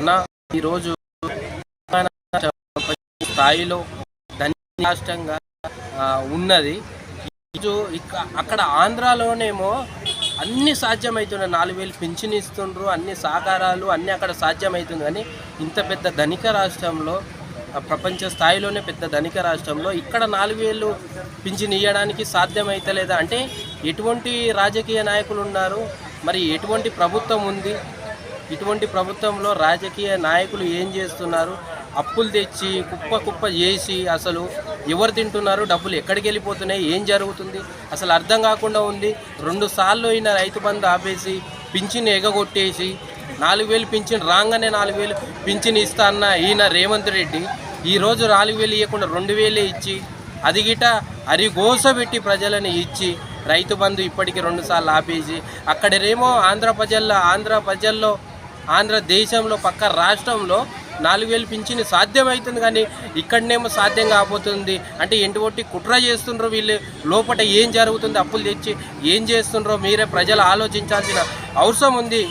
అన్న ఈరోజు స్థాయిలో ధని రాష్ట్రంగా ఉన్నది. ఈరోజు ఇక్క అక్కడ ఆంధ్రాలోనేమో అన్ని సాధ్యమవుతున్నాయి నాలుగు వేలు పింఛన్ ఇస్తుండ్రు అన్ని సహకారాలు అన్నీ అక్కడ సాధ్యమవుతుంది కానీ ఇంత పెద్ద ధనిక రాష్ట్రంలో ప్రపంచ స్థాయిలోనే పెద్ద ధనిక రాష్ట్రంలో ఇక్కడ నాలుగు వేలు పింఛన్ ఇవ్వడానికి సాధ్యమైతలేదా? అంటే ఎటువంటి రాజకీయ నాయకులు ఉన్నారు? మరి ఎటువంటి ప్రభుత్వం ఉంది? ఇటువంటి ప్రభుత్వంలో రాజకీయ నాయకులు ఏం చేస్తున్నారు? అప్పులు తెచ్చి కుప్ప కుప్ప చేసి అసలు ఎవరు తింటున్నారు? డబ్బులు ఎక్కడికి వెళ్ళిపోతున్నాయి? ఏం జరుగుతుంది? అసలు అర్థం కాకుండా ఉంది. రెండు సార్లు అయిన రైతు బంధు ఆపేసి పింఛన్ ఎగగొట్టేసి నాలుగు వేలు పింఛన్ రాగానే నాలుగు వేలు పింఛన్ ఇస్తా అన్న ఈయన రేవంత్ రెడ్డి ఈరోజు నాలుగు వేలు ఇవ్వకుండా రెండు వేలే ఇచ్చి అది గిట అరిగోసబెట్టి ప్రజలని ఇచ్చి రైతు బంధు ఇప్పటికి రెండుసార్లు ఆపేసి అక్కడేమో ఆంధ్ర ప్రజల్లో ఆంధ్ర ప్రజల్లో ఆంధ్ర దేశంలో పక్క రాష్ట్రంలో నాలుగు వేలు పింఛని సాధ్యమవుతుంది కానీ ఇక్కడనేమో సాధ్యం కాబోతుంది. అంటే ఎంటి కుట్ర చేస్తుండ్రో వీళ్ళు లోపల ఏం జరుగుతుంది అప్పులు తెచ్చి ఏం చేస్తుండ్రో మీరే ప్రజలు ఆలోచించాల్సిన అవసరం ఉంది.